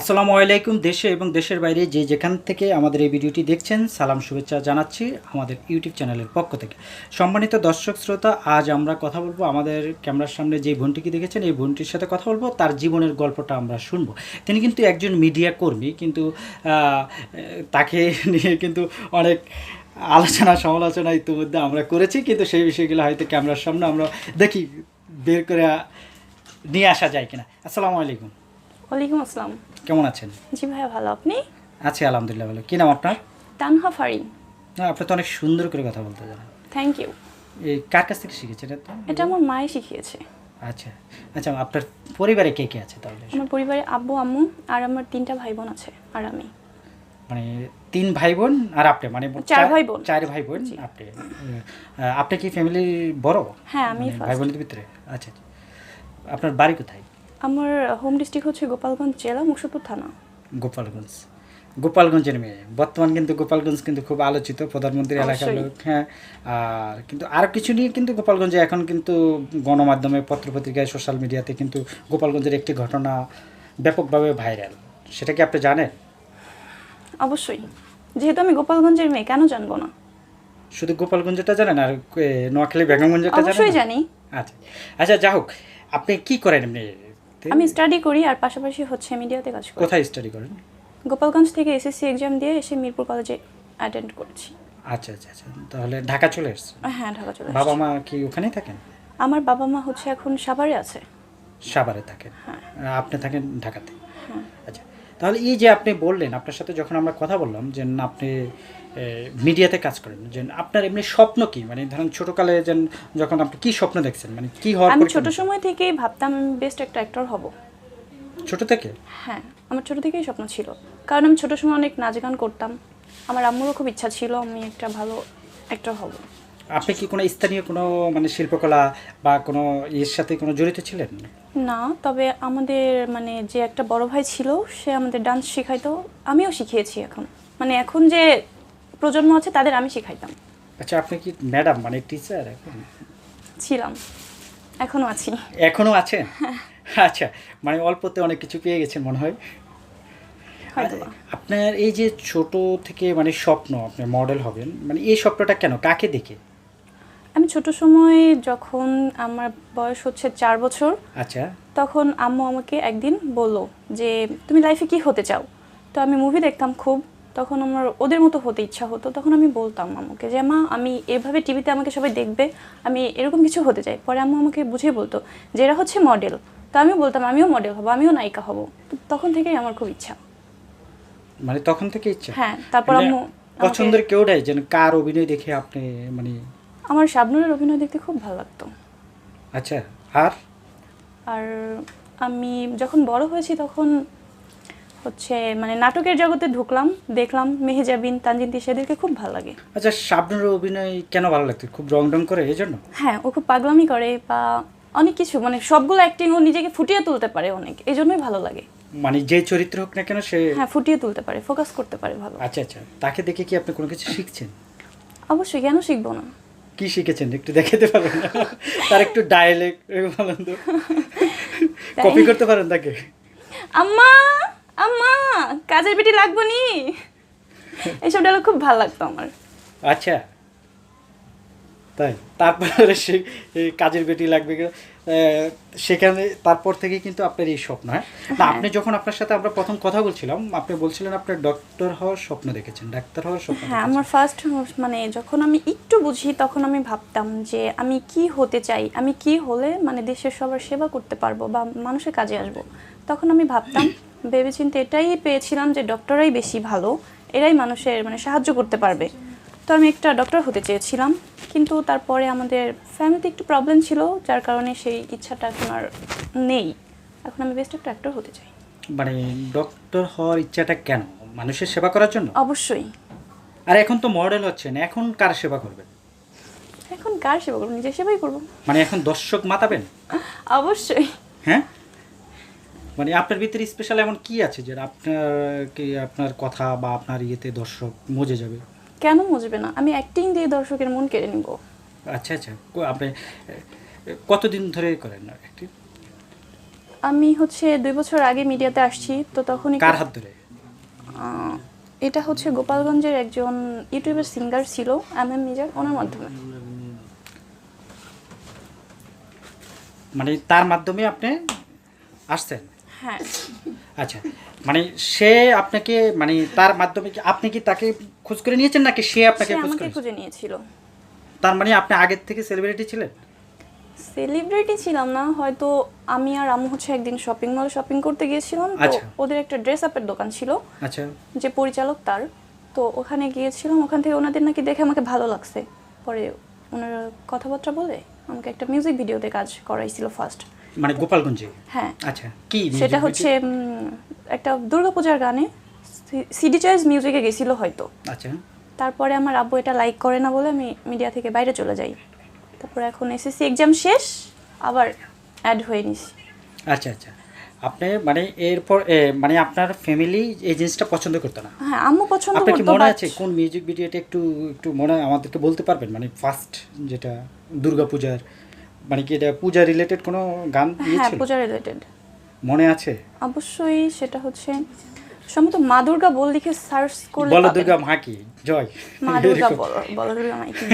আসসালামু আলাইকুম দেশে এবং দেশের বাইরে যে যেখান থেকে আমাদের এই ভিডিওটি দেখছেন, সালাম, শুভেচ্ছা জানাচ্ছি আমাদের ইউটিউব চ্যানেলের পক্ষ থেকে। সম্মানিত দর্শক, শ্রোতা, আজ আমরা কথা বলব আমাদের ক্যামেরার সামনে যে বোনটিকে দেখেছেন, এই বোনটির সাথে কথা বলব, তার জীবনের গল্পটা আমরা শুনব। তিনি কিন্তু একজন মিডিয়া কর্মী, কিন্তু তাকে নিয়ে কিন্তু অনেক আলোচনা সমালোচনা ইতিমধ্যে আমরা করেছি, কিন্তু সেই বিষয়গুলো হয়তো ক্যামেরার সামনে আমরা দেখি, বের করে নিয়ে আসা যায় কিনা। আসসালামু আলাইকুম। ওয়ালাইকুম আসসালাম। কেমন আছেন? জি ভাইয়া ভালো। আপনি? আছি আলহামদুলিল্লাহ ভালো। কি নাম আপনার? তানহা ফারিন। না আপনি তো অনেক সুন্দর করে কথা বলতে জানেন। থ্যাংক ইউ এই কার কাছ থেকে শিখেছেন এটা এটা আমার মায়ে শিখিয়েছে। আচ্ছা। আচ্ছা আপনার পরিবারে কে কে আছে তাহলে? আমার পরিবারে আব্বু আম্মু আর আমার তিনটা ভাই বোন আছে আর আমি। মানে তিন ভাই বোন আর আপনি মানে চার ভাই বোন। চার ভাই বোন আপনি। আপনি কি ফ্যামিলি বড়? হ্যাঁ আমি মানে ভাই বোনদের ভিতরে। আচ্ছা আচ্ছা। আপনার বাড়ি কোথায়? আমার হোম ডিস্ট্রিক্ট হচ্ছে গোপালগঞ্জ জেলা মুর্শিদপুর থানা। গোপালগঞ্জ। গোপালগঞ্জের মেয়ে। বর্তমান কিন্তু গোপালগঞ্জ কিন্তু খুব আলোচিত প্রধানমন্ত্রী এলাকার লোক হ্যাঁ। আর কিন্তু আরও কিছু নিয়ে কিন্তু গোপালগঞ্জে এখন কিন্তু গণমাধ্যমে পত্রপত্রিকায় সোশ্যাল মিডিয়াতে কিন্তু গোপালগঞ্জের একটি ঘটনা ব্যাপকভাবে ভাইরাল সেটা কি আপনি জানেন? অবশ্যই। যেহেতু আমি গোপালগঞ্জের মেয়ে কেন জানব না? শুধু গোপালগঞ্জটা জানেন আর নোয়াখালী বেগমগঞ্জটা অবশ্যই জানি। আচ্ছা। আচ্ছা যা হোক আপনি কি করেন এমনি? আমি স্টাডি করি আর পাশাপাশি হচ্ছে মিডিয়াতে কাজ করি। কোথায় স্টাডি করেন? গোপালগঞ্জ থেকে এসএসসি এক্সাম দিয়ে এসে মিরপুর কলেজে অ্যাটেন্ড করেছি। আচ্ছা আচ্ছা আচ্ছা। তাহলে ঢাকা চলে এসেছেন? হ্যাঁ ঢাকা চলে বাবা মা কি ওখানেই থাকেন? আমার বাবা মা হচ্ছে এখন সাভারে আছে। সাভারে থাকেন। হ্যাঁ। আপনি থাকেন ঢাকাতে? আচ্ছা তাহলে এই যে আপনি বললেন আপনার সাথে যখন আমরা কথা বললাম যে আপনি মিডিয়াতে কাজ করেন যে আপনার এমনি স্বপ্ন কি? মানে ধরেন ছোটকালে যে যখন আপনি কি স্বপ্ন দেখছেন? মানে কি হওয়ার আমি ছোট সময় থেকেই ভাবতাম আমি বেস্ট একটা অ্যাক্টর হব। ছোট থেকে? হ্যাঁ আমার ছোট থেকেই স্বপ্ন ছিল। কারণ আমি ছোট সময় অনেক নাচ গান করতাম। আমার আম্মুরও খুব ইচ্ছা ছিল আমি একটা ভালো অ্যাক্টর হব। আপনি কি কোনো স্থানীয় কোনো মানে শিল্পকলা বা কোনো এর সাথে কোনো জড়িত ছিলেন? না তবে আমাদের মানে যে একটা বড় ভাই ছিল সে আমাদের ডান্স শেখাইতো। আমিও শিখিয়েছি এখন। মানে এখন যে প্রজন্ম আছে তাদের আমি শেখাইতাম। আচ্ছা আপনি কি ম্যাডাম মানে টিচার এখন? ছিলাম। এখনও আছি। এখনও আছেন? আচ্ছা মানে অল্পতে অনেক কিছু পেয়ে গেছেন মনে হয়। আপনার এই যে ছোট থেকে মানে স্বপ্ন আপনি মডেল হবেন মানে এই স্বপ্নটা কেন কাকে দেখে? ছোট সময় যখন আমার বয়স হচ্ছে চার বছর আচ্ছা। তখন আম্মু আমাকে একদিন বলল যে তুমি লাইফে কি হতে চাও? তো আমি মুভি দেখতাম খুব তখন আমার ওদের মতো হতে ইচ্ছা হতো তখন আমি বলতাম আম্মুকে যে মা আমি এভাবে টিভিতে আমাকে সবাই দেখবে আমি এরকম কিছু হতে চাই। পরে আম্মু আমাকে বুঝিয়ে বলতো যে এরা হচ্ছে মডেল তো আমিও বলতাম আমিও মডেল হব আমিও নায়িকা হব। তখন থেকেই আমার খুব ইচ্ছা। মানে তখন থেকে ইচ্ছা? হ্যাঁ তারপর মানে আম্মু পছন্দের কেউ নাই? যেন কার অভিনয় দেখে আপনি মানে আমার শাবনুরের অভিনয় দেখতে খুব ভালো লাগতো। আচ্ছা আর? আর আমি যখন বড় হয়েছি তখন হচ্ছে মানে নাটকের জগতে ঢুকলাম দেখলাম মেহেজাবিন তানজিন তিশাদেরকে খুব ভালো লাগে। আচ্ছা শাবনুর অভিনয় কেন ভালো লাগতো? খুব রং রং করে এই জন্য হ্যাঁ ও খুব পাগলামি করে বা অনেক কিছু মানে সবগুলো অ্যাক্টিং ও নিজেকে ফুটিয়ে তুলতে পারে অনেক এই জন্যই ভালো লাগে। মানে যে চরিত্র হোক না কেন সে হ্যাঁ ফুটিয়ে তুলতে পারে ফোকাস করতে পারে ভালো। আচ্ছা আচ্ছা তাকে দেখে কি আপনি কোনো কিছু শিখছেন? অবশ্যই কেন শিখব না? কি শিখেছেন? একটু দেখাতে পারেন তার একটু ডায়ালেক্ট বলেন তো। কপি করতে পারেন তাকে? আম্মা আম্মা কাজের বেটি লাগবো নি? এইসব ডায়লগ খুব ভালো লাগতো আমার। আচ্ছা। তাই? তারপরে সে কাজের বেটি লাগবে সেখানে তারপর থেকে কিন্তু আপনার এই স্বপ্ন হ্যাঁ? না আপনি যখন আপনার সাথে আমরা প্রথম কথা বলছিলাম আপনি বলছিলেন আপনার ডক্টর হওয়ার স্বপ্ন দেখেছেন ডাক্তার হওয়ার স্বপ্ন হ্যাঁ আমার ফার্স্ট মানে যখন আমি একটু বুঝি তখন আমি ভাবতাম যে আমি কি হতে চাই আমি কি হলে মানে দেশের সবার সেবা করতে পারব বা মানুষের কাজে আসব। তখন আমি ভাবতাম ভেবেচিন্তে এটাই পেয়েছিলাম যে ডক্টরাই বেশি ভালো এরাই মানুষের মানে সাহায্য করতে পারবে। তো আমি একটা ডক্টর হতে চেয়েছিলাম কিন্তু তারপরে আমাদের ফ্যামিলিতে একটু প্রবলেম ছিল যার কারণে সেই ইচ্ছাটা এখন আর নেই। এখন আমি বেস্ট একটা অ্যাক্টর হতে চাই। মানে ডক্টর হওয়ার ইচ্ছাটা কেন? মানুষের সেবা করার জন্য? অবশ্যই। আর এখন তো মডেল হচ্ছেন এখন কার সেবা করবেন? এখন কার সেবা করব? নিজের সেবাই করব। মানে এখন দর্শক মাতাবেন? অবশ্যই। হ্যাঁ? মানে আপনার ভিতরে স্পেশাল এমন কি আছে যে আপনার কি আপনার কথা বা আপনার ইয়েতে দর্শক মজে যাবে? কেন মুজবে না? আমি অ্যাক্টিং দিয়ে দর্শকের মন কেড়ে নিব। আচ্ছা আচ্ছা। কো- আপনি কতদিন ধরে করেন একটি আমি হচ্ছে দুই বছর আগে মিডিয়াতে আসছি তো তখন কার হাত ধরে? এটা হচ্ছে গোপালগঞ্জের একজন ইউটিউবের সিঙ্গার ছিল এম এম মিজার ওনার মাধ্যমে। মানে তার মাধ্যমে আপনি আসছেন? হ্যাঁ। আচ্ছা মানে সে আপনাকে মানে তার মাধ্যমে কি আপনি কি তাকে খোঁজ করে নিয়েছেন নাকি সে আপনাকে খোঁজ আমাকে করে খুঁজে নিয়েছিল। তার মানে আপনি আগের থেকে সেলিব্রিটি ছিলেন? সেলিব্রিটি ছিলাম না হয়তো আমি আর আমু হচ্ছে একদিন শপিং মলে শপিং করতে গিয়েছিলাম তো আচ্ছা। ওদের একটা ড্রেস আপের দোকান ছিল আচ্ছা। যে পরিচালক তার তো ওখানে গিয়েছিলাম ওখান থেকে ওনাদের নাকি দেখে আমাকে ভালো লাগছে। পরে ওনারা কথাবার্তা বলে আমাকে একটা মিউজিক ভিডিওতে কাজ করাইছিল ফার্স্ট মানে গোপালগঞ্জে? হ্যাঁ। আচ্ছা কি সেটা হচ্ছে একটা দুর্গাপূজার গানে সিডি চয়েস মিউজিকে গেছিল হয়তো। আচ্ছা। তারপরে আমার আব্বু এটা লাইক করে না বলে আমি মিডিয়া থেকে বাইরে চলে যাই। তারপর এখন এসএসসি এক্সাম শেষ আবার অ্যাড হয়ে নিছি। আচ্ছা আচ্ছা। আপনি মানে এরপর মানে আপনার ফ্যামিলি এই জিনিসটা পছন্দ করতো না? হ্যাঁ আম্মু পছন্দ আপনার কি করতো মনে আছে কোন মিউজিক ভিডিওটা একটু একটু মনে আমাদেরকে বলতে পারবেন? মানে ফার্স্ট যেটা দুর্গাপূজার মানে কি এটা পূজা রিলেটেড কোনো গান হ্যাঁ পূজা রিলেটেড মনে আছে? অবশ্যই সেটা হচ্ছে সম্ভবত মা দুর্গা বল লিখে সার্চ করলে বলো। দুর্গা মা কি? জয়। মা দুর্গা। বল বল দুর্গা মাই কি?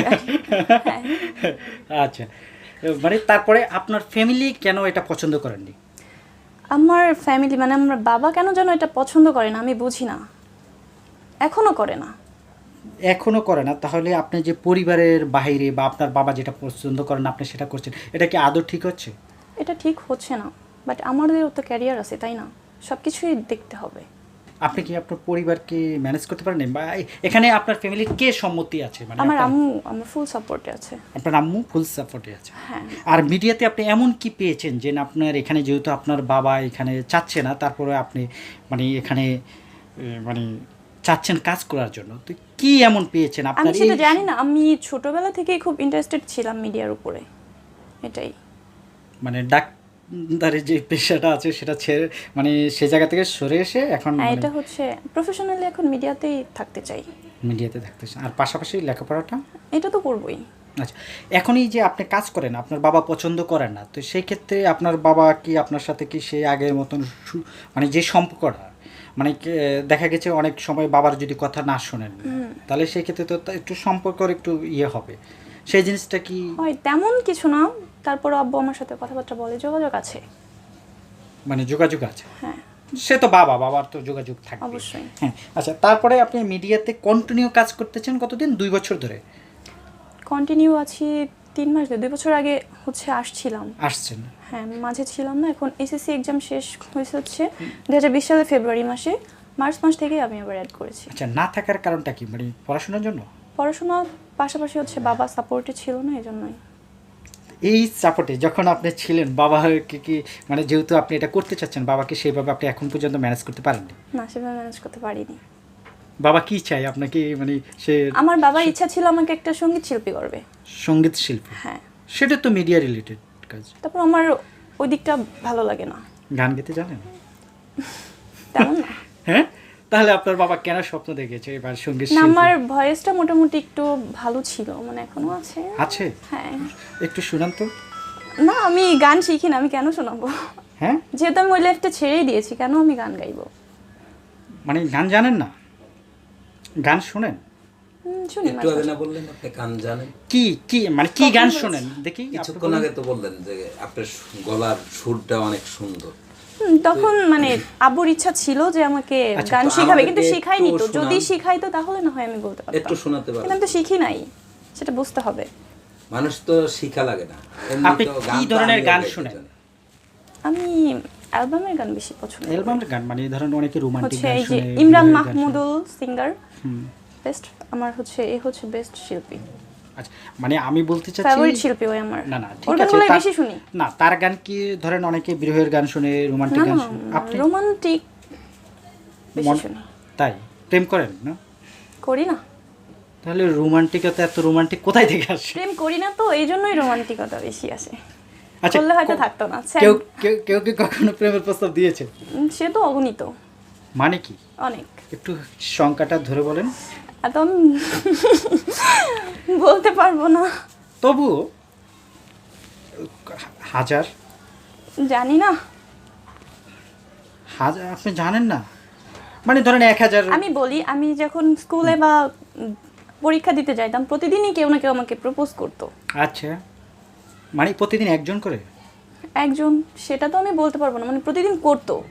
হ্যাঁ। আচ্ছা। মানে তারপরে আপনার ফ্যামিলি কেন এটা পছন্দ করেননি? আমার ফ্যামিলি মানে আমার বাবা কেন যেন এটা পছন্দ করে না আমি বুঝি না। এখনও করে না। এখনও করে না তাহলে আপনি যে পরিবারের বাইরে বা আপনার বাবা যেটা পছন্দ করেন আপনি সেটা করছেন এটা কি আদৌ ঠিক হচ্ছে? এটা ঠিক হচ্ছে না বাট আমাদেরও তো ক্যারিয়ার আছে তাই না? সব কিছুই দেখতে হবে। আপনি কি আপনার পরিবারকে ম্যানেজ করতে পারেন? বা এখানে আপনার ফ্যামিলির কে সম্মতি আছে? মানে আমার আম্মু আমার ফুল সাপোর্টে আছে। আপনার আম্মু ফুল সাপোর্টে আছে। হ্যাঁ। আর মিডিয়াতে আপনি এমন কি পেয়েছেন যে আপনার এখানে যেহেতু আপনার বাবা এখানে চাচ্ছে না তারপরে আপনি মানে এখানে মানে চাচ্ছেন কাজ করার জন্য। তো কি এমন পেয়েছেন আমি সেটা জানি না। আমি ছোটবেলা থেকেই খুব ইন্টারেস্টেড ছিলাম মিডিয়ার উপরে। এটাই। মানে ডাক ডাক্তারের যে পেশাটা আছে সেটা ছেড়ে মানে সে জায়গা থেকে সরে এসে এখন হ্যাঁ মানে এটা হচ্ছে প্রফেশনালি এখন মিডিয়াতেই থাকতে চাই। মিডিয়াতে থাকতেছেন আর পাশাপাশি লেখাপড়াটা? এটা তো করবই। আচ্ছা এখনই যে আপনি কাজ করেন আপনার বাবা পছন্দ করেন না তো সেই ক্ষেত্রে আপনার বাবা কি আপনার সাথে কি সেই আগের মতন মানে যে সম্পর্কটা মানে দেখা গেছে অনেক সময় বাবার যদি কথা না শোনেন তাহলে সেই ক্ষেত্রে তো তা- একটু সম্পর্কর একটু ইয়ে হবে। সেই জিনিসটা কি? হয় তেমন কিছু না তারপর আব্বু আমার সাথে কথাবার্তা বলে যোগাযোগ আছে। মানে যোগাযোগ আছে? হ্যাঁ। সে তো বাবা বাবার তো যোগাযোগ থাকবে অবশ্যই। হ্যাঁ আচ্ছা তারপরে আপনি মিডিয়াতে কন্টিনিউ কাজ করতেছেন কতদিন? দুই বছর ধরে। কন্টিনিউ আছি তিন মাস দুই বছর আগে হচ্ছে আসছিলাম। আসছেন? হ্যাঁ মাঝে ছিলাম না এখন এসএসসি এক্সাম শেষ হয়েছে হচ্ছে দু হাজার বিশ সালের ফেব্রুয়ারি মাসে। মার্চ মাস থেকেই আমি আবার অ্যাড করেছি। আচ্ছা না থাকার কারণটা কি? মানে পড়াশোনার জন্য? পড়াশোনার পাশাপাশি হচ্ছে বাবা সাপোর্টে ছিল না এই জন্যই এই সাপোর্টে যখন আপনি ছিলেন বাবাকে কি মানে যেহেতু আপনি এটা করতে চাচ্ছেন বাবাকে সেইভাবে আপনি এখন পর্যন্ত ম্যানেজ করতে পারেননি? না সেভাবে ম্যানেজ করতে পারিনি। বাবা কি চাই আপনাকে মানে সে আমার বাবার ইচ্ছা ছিল আমাকে একটা সংগীত শিল্পী করবে। সংগীত শিল্পী? হ্যাঁ। সেটা তো মিডিয়া রিলেটেড কাজ। তারপর আমার ওই দিকটা ভালো লাগে না। গান গেতে জানেন? তেমন না। হ্যাঁ? তাহলে আপনার বাবা কেন স্বপ্ন দেখেছে এবার সংগীত না আমার ভয়েসটা মোটামুটি একটু ভালো ছিল মানে এখনও আছে। আছে? হ্যাঁ। একটু শুনান তো। না আমি গান শিখি না আমি কেন শোনাবো? হ্যাঁ? যেহেতু আমি ওই লাইফটা ছেড়েই দিয়েছি কেন আমি গান গাইবো? মানে গান জানেন না? গান শোনেন? হুম, শুনি একটু আগে না বললেন আপনি গান জানেন। কি কি মানে কি গান বলেছি? দেখি কিছুক্ষণ আগে তো বললেন যে আপনার গলার সুরটা অনেক সুন্দর। তখন মানে আব্বুর ইচ্ছা ছিল যে আমাকে আচ্ছা, গান তো কিন্তু শিখাইনি তো। যদি শোনান। তাহলে না হয় আমি বলতে একটু পারতাম কিন্তু আমি তো শিখি নাই সেটা বুঝতে হবে। মানুষ তো শিখা লাগে না। আপনি কি ধরনের গান শোনেন? আমি অ্যালবামের গান বেশি পছন্দ করি। অ্যালবামের গান মানে ধরেন অনেকে রোমান্টিক গান এই শুনে ইমরান মাহমুদুল সিঙ্গার। বেস্ট আমার হচ্ছে এ হচ্ছে বেস্ট শিল্পী। আচ্ছা মানে আমি বলতে চাচ্ছি ফেভারিট শিল্পী ওই আমার। না না ঠিক আছে বেশি শুনি। না তার গান কি ধরেন অনেকে বিরহের গান শুনে রোমান্টিক গান শুনে? আপনি রোমান্টিক বেশি শুনি। তাই? প্রেম করেন না? করি না। তাহলে রোমান্টিকতা এত রোমান্টিক কোথায় থেকে আসে? প্রেম করি না তো এই জন্যই রোমান্টিকতা বেশি আসে। আচ্ছা হয়তো থাকতো না। কেউ কেউ কি কখনো প্রেমের প্রস্তাব দিয়েছে? সে তো অগণিত। মানে কি? অনেক। একটু সংখ্যাটা ধরে বলেন। এত আমি বলতে পারব না। তবুও হাজার। জানি না। হাজার আপনি জানেন না? মানে ধরেন এক হাজার। আমি বলি আমি যখন স্কুলে বা পরীক্ষা দিতে যাইতাম প্রতিদিনই কেউ না কেউ আমাকে প্রপোজ করতো। আচ্ছা। মানে প্রতিদিন একজন করে? একজন সেটা তো আমি বলতে পারব না। মানে প্রতিদিন করতো।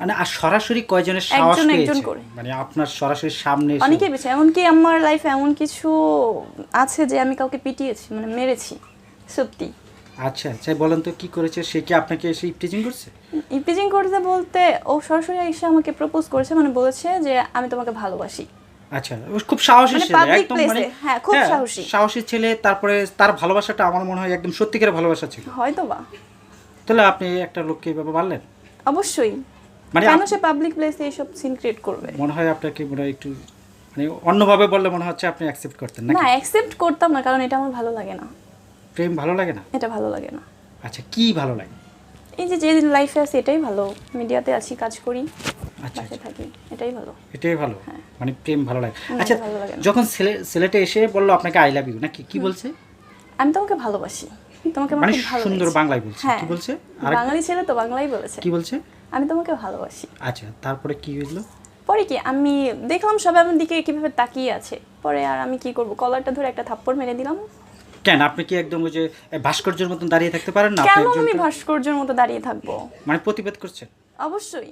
মানে আর সরাসরি কয়জনের সাহস পেয়েছে? মানে আপনার সরাসরি সামনে বেছে এমনকি আমার লাইফে এমন কিছু আছে যে আমি কাউকে পিটিয়েছি মানে মেরেছি সত্যি। আচ্ছা আচ্ছা বলেন তো কি করেছে? সে কি আপনাকে এসে ইপটিজিং করছে? ইপিজিং করতে বলতে ও সরাসরি এসে আমাকে প্রপোজ করেছে মানে বলেছে যে আমি তোমাকে ভালোবাসি। আচ্ছা খুব সাহসী মানে ছেলে একদম মানে হ্যাঁ, খুব সাহসী। সাহসী ছেলে তারপরে তার ভালোবাসাটা আমার মনে হয় একদম সত্যিকারের ভালোবাসা ছিল। হয়তো বা তাহলে আপনি একটা লোককে এভাবে পারলেন অবশ্যই। মানে কেন সে পাবলিক প্লেসে এইসব সিন ক্রিয়েট করবে? মনে হয় আপনাকে মনে হয় একটু মানে অন্যভাবে বললে মনে হচ্ছে আপনি অ্যাকসেপ্ট করতেন না অ্যাকসেপ্ট করতাম না কারণ এটা আমার ভালো লাগে না। প্রেম ভালো লাগে না? এটা ভালো লাগে না। আচ্ছা কি ভালো লাগে? এই যে যে লাইফে আছে এটাই ভালো। মিডিয়াতে আছি কাজ করি আচ্ছা আচ্ছা। থাকি এটাই ভালো। এটাই ভালো? মানে প্রেম ভালো লাগে। আচ্ছা। যখন ছেলে ছেলেটা এসে বলল আপনাকে আই লাভ ইউ নাকি? কি বলছে? আমি তোমাকে ভালোবাসি। তোমাকে মানে সুন্দর। বাংলায় বলছে। হ্যাঁ। কি বলছে বাঙালি ছেলে তো বাংলাই বলেছে। কি বলছে? আমি তোমাকে ভালোবাসি। আচ্ছা তারপরে কি হইল? পরে কি আমি দেখলাম সবাই আমার দিকে কীভাবে তাকিয়ে আছে। পরে আর আমি কি করব? কলারটা ধরে একটা থাপ্পড় মেরে দিলাম। কেন? আপনি কি একদম ওই যে ভাস্কর্যের মতন দাঁড়িয়ে থাকতে পারেন না? কেন আমি ভাস্কর্যের মতো দাঁড়িয়ে থাকব? মানে প্রতিবাদ করছেন? অবশ্যই।